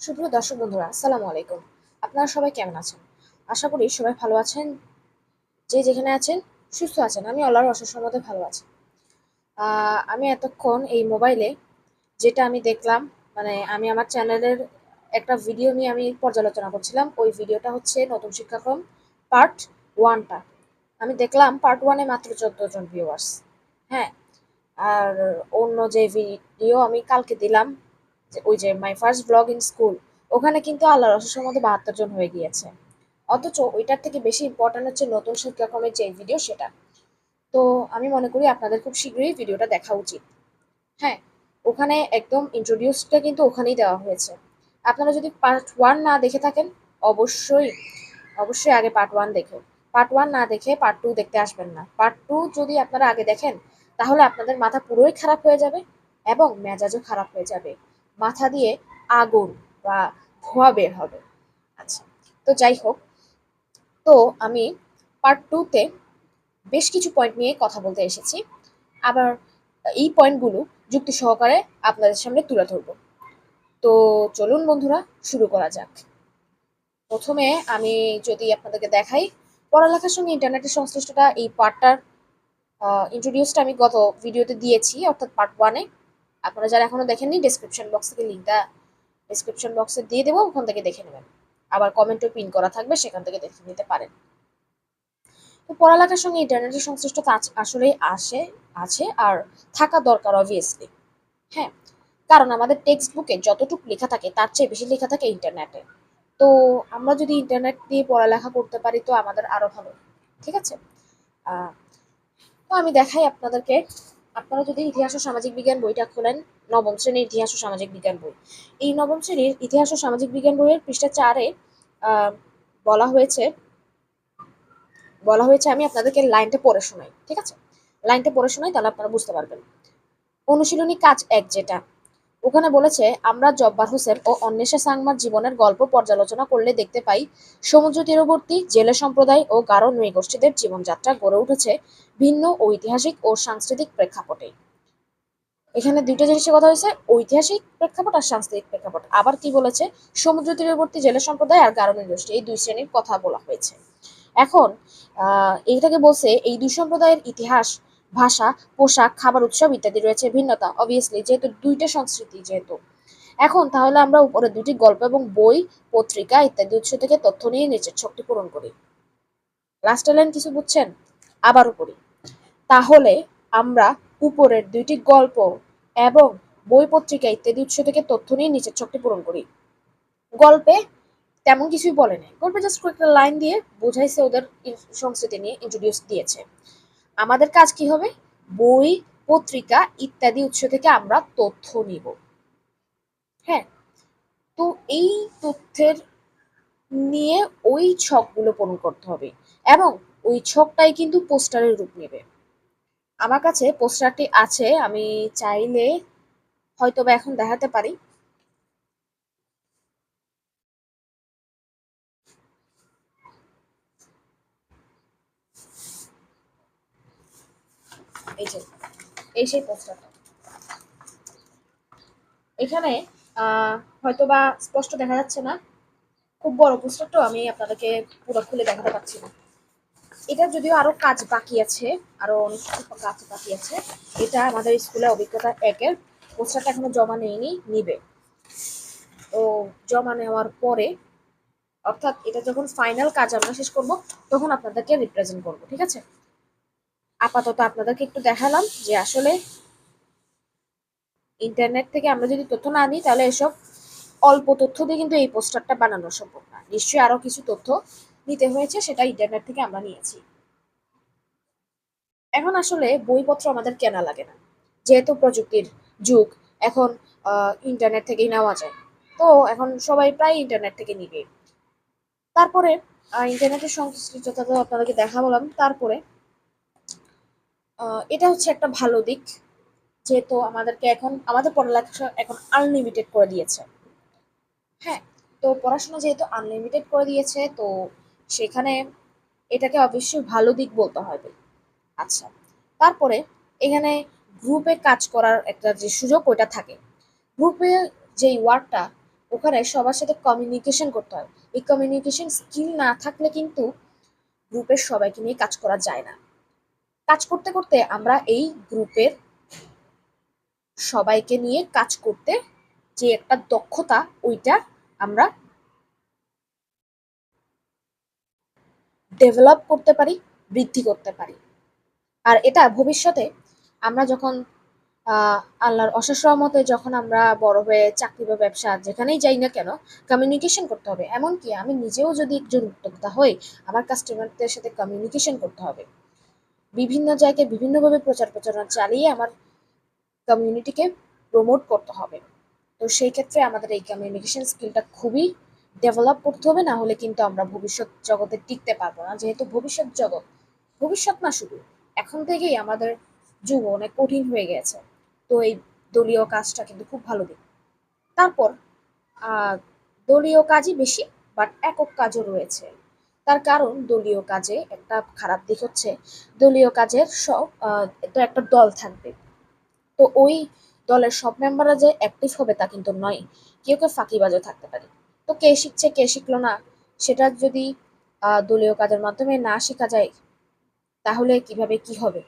সুপ্রিয় দর্শক বন্ধুরা, আসসালামু আলাইকুম। আপনারা সবাই কেমন আছেন? আশা করি সবাই ভালো আছেন। যে যেখানে আছেন, সুস্থ আছেন। আমি আল্লাহর অশেষ মধ্যে ভালো আছি। আমি এতক্ষণ এই মোবাইলে যেটা আমি দেখলাম মানে আমি আমার চ্যানেলের একটা ভিডিও নিয়ে আমি পর্যালোচনা করছিলাম। ওই ভিডিওটা হচ্ছে নতুন শিক্ষাক্রম পার্ট ওয়ানটা আমি দেখলাম পার্ট ওয়ানে মাত্র চোদ্দ জন ভিউয়ার্স হ্যাঁ আর অন্য যে ভিডিও আমি কালকে দিলাম ওই যে my first blog in school ওখানে কিন্তু আল্লাহর অশেষের মধ্যে বাহাত্তর জন হয়ে গিয়েছে। অথচ ওইটার থেকে বেশি ইম্পর্ট্যান্ট হচ্ছে নতুন শিক্ষাক্রমের যে ভিডিও সেটা। তো আমি মনে করি আপনাদের খুব শীঘ্রই ভিডিওটা দেখা উচিত। হ্যাঁ ওখানে একদম ইন্ট্রোডিউসটা কিন্তু ওখানেই দেওয়া হয়েছে। আপনারা যদি পার্ট ওয়ান না দেখে থাকেন, অবশ্যই অবশ্যই আগে পার্ট ওয়ান দেখুন পার্ট ওয়ান না দেখে পার্ট টু দেখতে আসবেন না। পার্ট টু যদি আপনারা আগে দেখেন, তাহলে আপনাদের মাথা পুরোই খারাপ হয়ে যাবে এবং মেজাজও খারাপ হয়ে যাবে। মাথা দিয়ে আগুন বা ধোঁয়া বের হবে। আচ্ছা তো যাই হোক, তো আমি পার্ট টুতে বেশ কিছু পয়েন্ট নিয়ে কথা বলতে এসেছি। আবার এই পয়েন্টগুলো যুক্তি সহকারে আপনাদের সামনে তুলে ধরবো। তো চলুন বন্ধুরা, শুরু করা যাক। প্রথমে আমি যদি আপনাদেরকে দেখাই, পড়ালেখার সঙ্গে ইন্টারনেটের সংশ্লিষ্টতা, এই পার্টটার ইন্ট্রোডিউসটা আমি গত ভিডিওতে দিয়েছি, অর্থাৎ পার্ট ওয়ানে আপনারা যারা এখনও দেখেননি ডেসক্রিপশন বক্স থেকে লিঙ্কটা ডেসক্রিপশন বক্সে দিয়ে দেবো, ওখান থেকে দেখে নেবেন। আবার কমেন্টও পিন করা থাকবে, সেখান থেকে দেখে নিতে পারেন। তো পড়ালেখার সঙ্গে ইন্টারনেটের সংশ্লিষ্টতা আসলেই আসে, আছে আর থাকা দরকার অবভিয়াসলি হ্যাঁ কারণ আমাদের টেক্সট বুকে যতটুকু লেখা থাকে, তার চেয়ে বেশি লেখা থাকে ইন্টারনেটে তো আমরা যদি ইন্টারনেট দিয়ে পড়ালেখা করতে পারি, তো আমাদের আরও ভালো, ঠিক আছে? তো আমি দেখাই আপনাদেরকে। আপনারা যদি ইতিহাস ও সামাজিক বিজ্ঞান বইটা খোলেন, নবম শ্রেণির ইতিহাস ও সামাজিক বিজ্ঞান বই। এই নবম শ্রেণির ইতিহাস ও সামাজিক বিজ্ঞান বইয়ের পৃষ্ঠা চারে বলা হয়েছে বলা হয়েছে আমি আপনাদেরকে লাইনটা পড়ে শোনাই, ঠিক আছে? লাইনটা পড়ে শোনাই তাহলে আপনারা বুঝতে পারবেন। অনুশীলনী কাজ এক যেটা ওখানে বলেছে, আমরা জব্বার হোসেন ও অন্বেষা সাংমার জীবনের গল্প পর্যালোচনা করলে দেখতে পাই, সমুদ্র তীরবর্তী, জেলে সম্প্রদায় ও গারো নৃগোষ্ঠীদের জীবনযাত্রা গড়ে উঠেছে ভিন্ন ঐতিহাসিক ও সাংস্কৃতিক প্রেক্ষাপটে। এখানে দুইটা জিনিসের কথা হয়েছে, ঐতিহাসিক প্রেক্ষাপট আর সাংস্কৃতিক প্রেক্ষাপট। আবার কি বলেছে, সমুদ্র তীরবর্তী, জেলে সম্প্রদায় আর গারো নৃগোষ্ঠী এই দুই শ্রেণির কথা বলা হয়েছে। এখন এইটাকে বলছে, এই দুই সম্প্রদায়ের ইতিহাস ভাষা, পোশাক, খাবার উৎসব ইত্যাদি রয়েছে, ভিন্নতা অবভিয়াসলি যেহেতু দুইটা সংস্কৃতি যেহেতু। এখন তাহলে আমরা উপরে দুটি গল্প এবং বই, পত্রিকা ইত্যাদি উৎস থেকে তথ্য নিয়ে নিচের ছকটি পূরণ করি। লাস্ট লাইন কিছু বুঝছেন? আবারও করি তাহলে আমরা উপরের দুইটি গল্প এবং বই, পত্রিকা ইত্যাদি উৎস থেকে তথ্য নিয়ে নিচের ছকটি পূরণ করি। গল্পে তেমন কিছুই বলে নাই। গল্পে জাস্ট কয়েকটা লাইন দিয়ে বোঝাইছে ওদের সংস্কৃতি নিয়ে ইন্ট্রোডিউস দিয়েছে। আমাদের কাজ কি হবে? বই, পত্রিকা ইত্যাদি উৎস থেকে আমরা তথ্য নিব। হ্যাঁ? তো এই তথ্যের নিয়ে ওই ছকগুলো পূরণ করতে হবে এবং ওই ছকটাই কিন্তু পোস্টারের রূপ নেবে। আমার কাছে পোস্টারটি আছে, আমি চাইলে হয়তো বা এখন দেখাতে পারি। এই যে, এই সেই পোস্টারটা এখানে হয়তো বা স্পষ্ট দেখা যাচ্ছে না। খুব বড় পোস্টারটা আমি আপনাদেরকে পুরো খুলে দেখাতে পারছি না। এটা যদিও আরও কাজ বাকি আছে, আরও অনেক কাজ বাকি আছে, এটা আমাদের স্কুলে অভিজ্ঞতা একের। পোস্টারটা এখনও জমা নেয়নি নিবে। তো জমা নেওয়ার পরে, অর্থাৎ এটা যখন ফাইনাল কাজ আমরা শেষ করব, তখন আপনাদেরকে রিপ্রেজেন্ট করব, ঠিক আছে? আপাতত আপনাদেরকে একটু দেখালাম যে আসলে ইন্টারনেট থেকে আমরা যদি তথ্য না নিই তাহলে এসব অল্প তথ্য দিয়ে কিন্তু এই পোস্টারটা বানানো সম্ভব না। নিশ্চয়ই আরও কিছু তথ্য নিতে হয়েছে, সেটা ইন্টারনেট থেকে আমরা নিয়েছি। এখন আসলে বইপত্র আমাদের কেনা লাগে না। যেহেতু প্রযুক্তির যুগ, এখন ইন্টারনেট থেকেই নেওয়া যায়। তো এখন সবাই প্রায় ইন্টারনেট থেকে নিবে। তারপরে ইন্টারনেটের সংশ্লিষ্টতা তো আপনাদেরকে দেখা বললাম তারপরে এটা হচ্ছে একটা ভালো দিক, যেহেতু আমাদেরকে এখন, আমাদের পড়ালেখা এখন আনলিমিটেড করে দিয়েছে। হ্যাঁ তো পড়াশোনা যেহেতু আনলিমিটেড করে দিয়েছে, তো সেখানে এটাকে অবশ্যই ভালো দিক বলতে হবে। আচ্ছা তারপরে এখানে গ্রুপে কাজ করার একটা যে সুযোগ, ওইটা থাকে। গ্রুপে যেই ওয়ার্কটা ওখানে সবার সাথে কমিউনিকেশন করতে হয়। এই কমিউনিকেশন স্কিল না থাকলে কিন্তু গ্রুপের সবাইকে নিয়ে কাজ করা যায় না। কাজ করতে করতে আমরা এই গ্রুপের সবাইকে নিয়ে কাজ করতে যে একটা দক্ষতা, ওইটা আমরা ডেভেলপ করতে পারি, বৃদ্ধি করতে পারি। আর এটা ভবিষ্যতে আমরা যখন আল্লাহর অশেষ রহমতে যখন আমরা বড় হয়ে চাকরি বা ব্যবসা যেখানেই যাই না কেন কমিউনিকেশন করতে হবে। এমনকি আমি নিজেও যদি একজন উদ্যোক্তা হই, আমার কাস্টমারদের সাথে কমিউনিকেশন করতে হবে। বিভিন্ন জায়গায় বিভিন্নভাবে প্রচার প্রচারণা চালিয়ে আমার কমিউনিটিকে প্রমোট করতে হবে। তো সেই ক্ষেত্রে আমাদের এই কমিউনিকেশন স্কিলটা খুবই ডেভেলপ করতে হবে, না হলে কিন্তু আমরা ভবিষ্যৎ জগতে টিকতে পারব না। যেহেতু ভবিষ্যৎ জগৎ, ভবিষ্যৎ না শুধু, এখন থেকেই আমাদের যুগ অনেক কঠিন হয়ে গেছে। তো এই দলীয় কাজটা কিন্তু খুব ভালো দিক। তারপর দলীয় কাজই বেশি বাট একক কাজও রয়েছে। তার কারণ দলীয় কাজে একটা খারাপ দিক হচ্ছে। দলীয় কাজের সব তো একটা দল থাকবে। তো ওই দলের সব মেম্বাররা যে অ্যাক্টিভ হবে তা কিন্তু নয়। কেউ কেউ ফাঁকিবাজও থাকতে পারে। তো কে শিখছে, কে শিখলো না, সেটা যদি দলীয় কাজের মাধ্যমে না শেখা যায়, তাহলে কীভাবে কি হবে?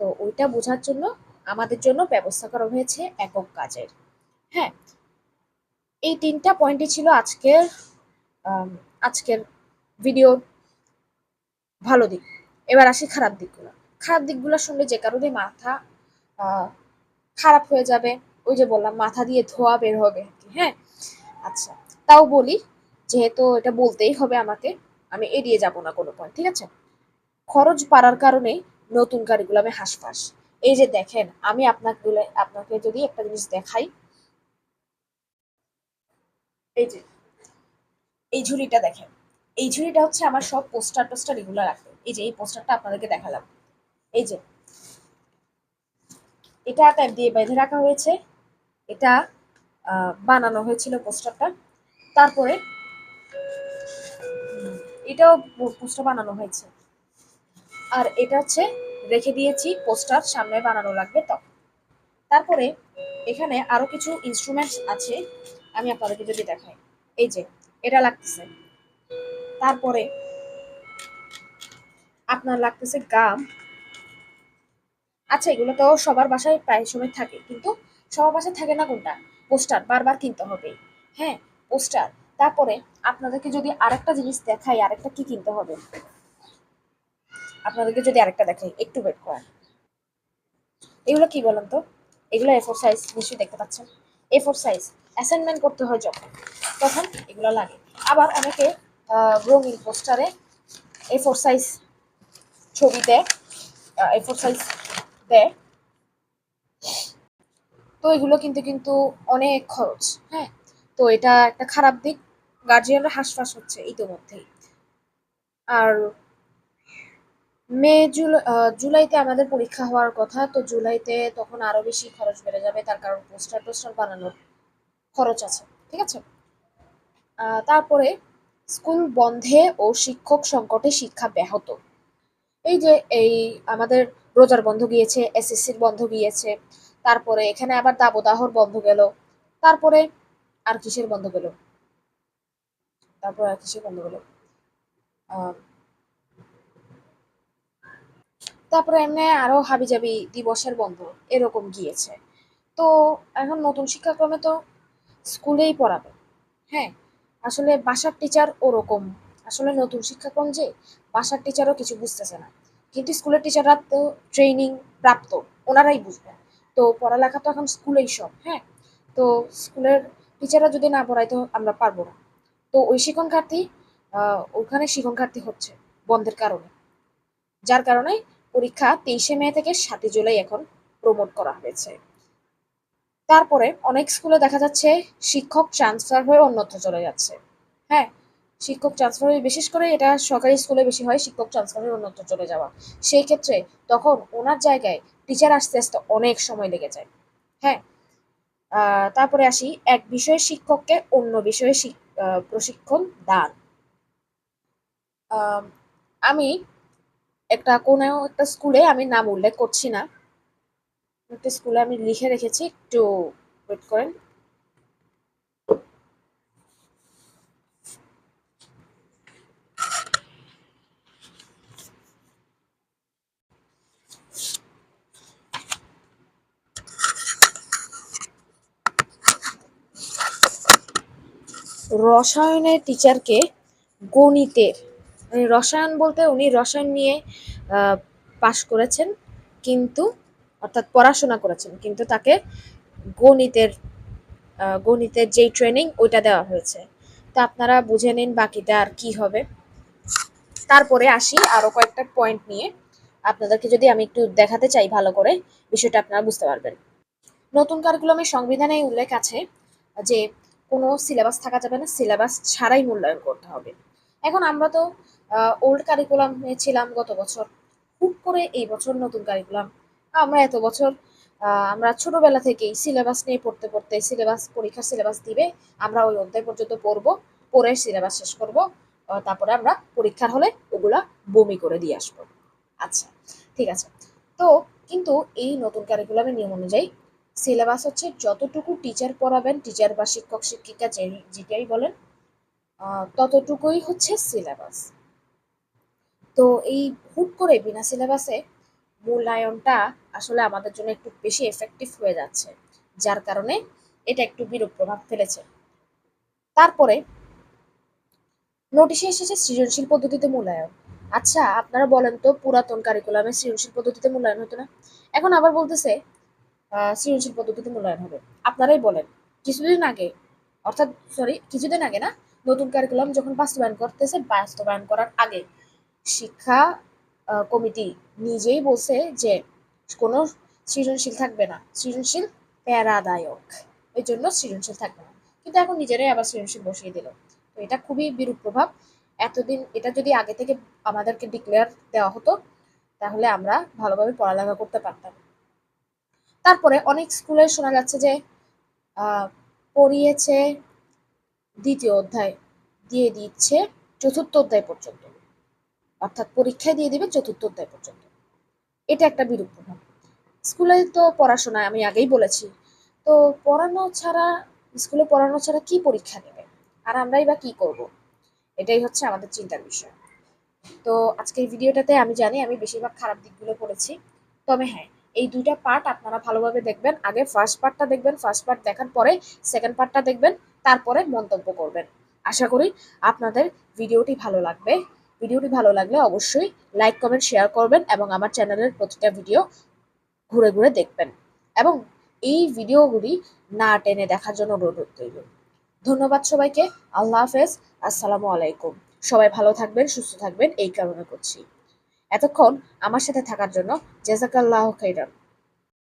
তো ওইটা বোঝার জন্য, আমাদের জন্য ব্যবস্থা করা হয়েছে একক কাজের। হ্যাঁ এই তিনটা পয়েন্টই ছিল আজকের আজকের ভিডিওর ভালো দিক। এবার আসি খারাপ দিকগুলো। খারাপ দিকগুলো শুনলে যে কারণে মাথা খারাপ হয়ে যাবে। ওই যে বললাম, মাথা দিয়ে ধোয়া বের হবে হ্যাঁ? আচ্ছা তাও বলি, যেহেতু এটা বলতেই হবে আমাকে, আমি এড়িয়ে যাব না কোনো পয়েন্ট ঠিক আছে? খরচ বাড়ার কারণে নতুন গাড়িগুলো আমি হাঁসফাঁস। এই যে দেখেন, আমি আপনাকে আপনাকে যদি একটা জিনিস দেখাই। এই যে, এই ঝুড়িটা দেখেন। এই ঝুড়িটা হচ্ছে আমার সব পোস্টার টোস্টার এগুলো রাখবে এই যে, এই পোস্টারটা আপনাদেরকে দেখালাম। এই যে, এটা ট্যাপ দিয়ে বেঁধে রাখা হয়েছে। এটা বানানো হয়েছিল পোস্টারটা। তারপরে এটাও পোস্টার বানানো হয়েছে। আর এটা হচ্ছে, রেখে দিয়েছি, পোস্টার সামনে বানানো লাগবে তখন তারপরে, এখানে আরও কিছু ইনস্ট্রুমেন্টস আছে। আমি আপনাদেরকে যদি দেখাই। এই যে, এটা লাগতেছে। তারপরে আপনার লাগতেছে গাম। আচ্ছা এগুলো তো সবার বাসায় প্রায় সময় থাকে, কিন্তু সবার বাসায় থাকে না কোনটা? পোস্টার, বারবার কিনতে হবে। হ্যাঁ পোস্টার। তারপরে আপনাদেরকে যদি আরেকটা জিনিস দেখাই, আরেকটা কি কিনতে হবে? আপনাদেরকে যদি আরেকটা দেখাই, একটু ওয়েট করেন। এগুলো কি বলেন তো? এগুলো এ ফোর সাইজ নিশ্চয়ই দেখতে পাচ্ছেন। এ ফোর সাইজ অ্যাসাইনমেন্ট করতে হয় যখন, তখন এগুলো লাগে। আবার অনেকে রঙিন পোস্টারে এ ফোর সাইজ ছবি দেয় এ ফোর সাইজ দেয় তো এগুলো কিন্তু কিন্তু অনেক খরচ হ্যাঁ? তো এটা একটা খারাপ দিক। গার্জিয়ানরা হাঁসফাঁস হচ্ছে ইতিমধ্যেই। আর মে জুলাই জুলাইতে আমাদের পরীক্ষা হওয়ার কথা, তো জুলাইতে তখন আরও বেশি খরচ বেড়ে যাবে, তার কারণ পোস্টার টোস্টার বানানোর খরচ আছে, ঠিক আছে? তারপরে স্কুল বন্ধে ও শিক্ষক সংকটে শিক্ষা ব্যাহত। এই যে এই আমাদের রোজার বন্ধ গিয়েছে, এসএসসির বন্ধ গিয়েছে, তারপরে এখানে আবার দাবদাহর বন্ধ গেল, তারপরে আর কিসের বন্ধ গেল? তারপরে আর কিসের বন্ধ গেল? তারপরে এমনি আরও হাবিজাবি দিবসের বন্ধ, এরকম গিয়েছে। তো এখন নতুন শিক্ষাক্রমে তো স্কুলেই পড়াবে হ্যাঁ? আসলে বাসার টিচার ওরকম। আসলে নতুন শিক্ষাক্রম যে, বাসার টিচারও কিছু বুঝতেছে না। কিন্তু স্কুলের টিচাররা তো ট্রেনিং প্রাপ্ত, ওনারাই বুঝবেন তো পড়ালেখা তো এখন স্কুলেই সব হ্যাঁ? তো স্কুলের টিচাররা যদি না পড়ায় তো আমরা পারব না। তো ওই শিক্ষণ ঘাটতি ওখানে শিক্ষণ ঘাটতি হচ্ছে বন্ধের কারণে। যার কারণে পরীক্ষা তেইশে মে থেকে সাতই জুলাই এখন প্রমোট করা হয়েছে। তারপরে অনেক স্কুলে দেখা যাচ্ছে শিক্ষক ট্রান্সফার হয়ে অন্যত্র চলে যাচ্ছে। হ্যাঁ শিক্ষক ট্রান্সফার হয়ে বিশেষ করে এটা সরকারি স্কুলে বেশি হয়, শিক্ষক ট্রান্সফার হয়ে অন্যত্র চলে যাওয়া। সেই ক্ষেত্রে তখন ওনার জায়গায় টিচার আসতে আসতে অনেক সময় লেগে যায়। হ্যাঁ তারপরে আসি, এক বিষয়ের শিক্ষককে অন্য বিষয়ে প্রশিক্ষণ দান। আমি একটা কোনো একটা স্কুলে আমি নাম উল্লেখ করছি না নোটিসগুলো আমি লিখে রেখেছি, একটু ওয়েট করেন। রসায়নের টিচারকে গণিতের মানে রসায়ন বলতে উনি রসায়ন নিয়ে পাশ করেছেন, কিন্তু অর্থাৎ পড়াশোনা করেছেন, কিন্তু তাকে গণিতের গণিতের যেই ট্রেনিং ওইটা দেওয়া হয়েছে। তো আপনারা বুঝে নিন বাকিটা আর কি হবে। তারপরে আসি আরও কয়েকটা পয়েন্ট নিয়ে। আপনাদেরকে যদি আমি একটু দেখাতে চাই ভালো করে, বিষয়টা আপনারা বুঝতে পারবেন। নতুন কারিকুলামের সংবিধানে উল্লেখ আছে যে, কোনো সিলেবাস থাকা যাবে না সিলেবাস ছাড়াই মূল্যায়ন করতে হবে। এখন আমরা তো ওল্ড কারিকুলামে ছিলাম গত বছর। হুট করে এই বছর নতুন কারিকুলাম আমরা এত বছর আমরা ছোটবেলা থেকেই সিলেবাস নিয়ে পড়তে পড়তে সিলেবাস পরীক্ষার সিলেবাস দিবে, আমরা ওই অধ্যায় পর্যন্ত পড়ব, পড়ে সিলেবাস শেষ করব তারপরে আমরা পরীক্ষার হলে ওগুলা বমি করে দিয়ে আসব। আচ্ছা ঠিক আছে। তো কিন্তু এই নতুন কারিকুলামের নিয়ম অনুযায়ী সিলেবাস হচ্ছে যতটুকু টিচার পড়াবেন টিচার বা শিক্ষক, শিক্ষিকা যে, যেটাই বলেন ততটুকুই হচ্ছে সিলেবাস তো এই হুট করে বিনা সিলেবাসে মূল্যায়নটা আসলে আমাদের জন্য একটু বেশি এফেক্টিভ হয়ে যাচ্ছে, যার কারণে এটা একটু বিরূপ প্রভাব ফেলেছে। তারপরে নোটিশে এসেছে সৃজনশীল পদ্ধতিতে মূল্যায়ন। আচ্ছা আপনারা বলেন তো পুরাতন কারিকুলামে সৃজনশীল পদ্ধতিতে মূল্যায়ন হতো না? এখন আবার বলতেছে সৃজনশীল পদ্ধতিতে মূল্যায়ন হবে। আপনারাই বলেন, কিছুদিন আগে, অর্থাৎ সরি কিছুদিন আগে না, নতুন কারিকুলাম যখন বাস্তবায়ন করতেছে, বাস্তবায়ন করার আগে শিক্ষা কমিটি নিজেই বলছে যে কোনো সৃজনশীল থাকবে না। সৃজনশীল প্যারাদায়ক। এই জন্য সৃজনশীল থাকবে না। কিন্তু এখন নিজেরাই আবার সৃজনশীল বসিয়ে দিল। তো এটা খুবই বিরূপ প্রভাব। এতদিন এটা যদি আগে থেকে আমাদেরকে ডিক্লেয়ার দেওয়া হতো, তাহলে আমরা ভালোভাবে পড়ালেখা করতে পারতাম। তারপরে অনেক স্কুলে শোনা যাচ্ছে যে পড়িয়েছে দ্বিতীয় অধ্যায়, দিয়ে দিচ্ছে চতুর্থ অধ্যায় পর্যন্ত। অর্থাৎ পরীক্ষায় দিয়ে দিবে চতুর্থ অধ্যায় পর্যন্ত। এটা একটা বিরূপ প্রভাব। স্কুলে তো পড়াশোনা, আমি আগেই বলেছি। তো পড়ানো ছাড়া, স্কুলে পড়ানো ছাড়া কি পরীক্ষা নেবে? আর আমরাই বা কি করব? এটাই হচ্ছে আমাদের চিন্তার বিষয়। তো আজকের ভিডিওটাতে আমি জানি আমি বেশিরভাগ খারাপ দিকগুলো পড়েছি। তবে হ্যাঁ এই দুইটা পার্ট আপনারা ভালোভাবে দেখবেন। আগে ফার্স্ট পার্টটা দেখবেন, ফার্স্ট পার্ট দেখার পরে সেকেন্ড পার্টটা দেখবেন, তারপরে মন্তব্য করবেন। আশা করি আপনাদের ভিডিওটি ভালো লাগবে। ভিডিওটি ভালো লাগলে অবশ্যই লাইক, কমেন্ট, শেয়ার করবেন এবং আমার চ্যানেলের প্রতিটা ভিডিও ঘুরে ঘুরে দেখবেন। এবং এই ভিডিওগুলি না টেনে দেখার জন্য অনুরোধ রইল। ধন্যবাদ সবাইকে। আল্লাহ হাফেজ। আসসালামু আলাইকুম। সবাই ভালো থাকবেন, সুস্থ থাকবেন, এই কারণে করছি। এতক্ষণ আমার সাথে থাকার জন্য জেজাকাল্লাহ খাইরান।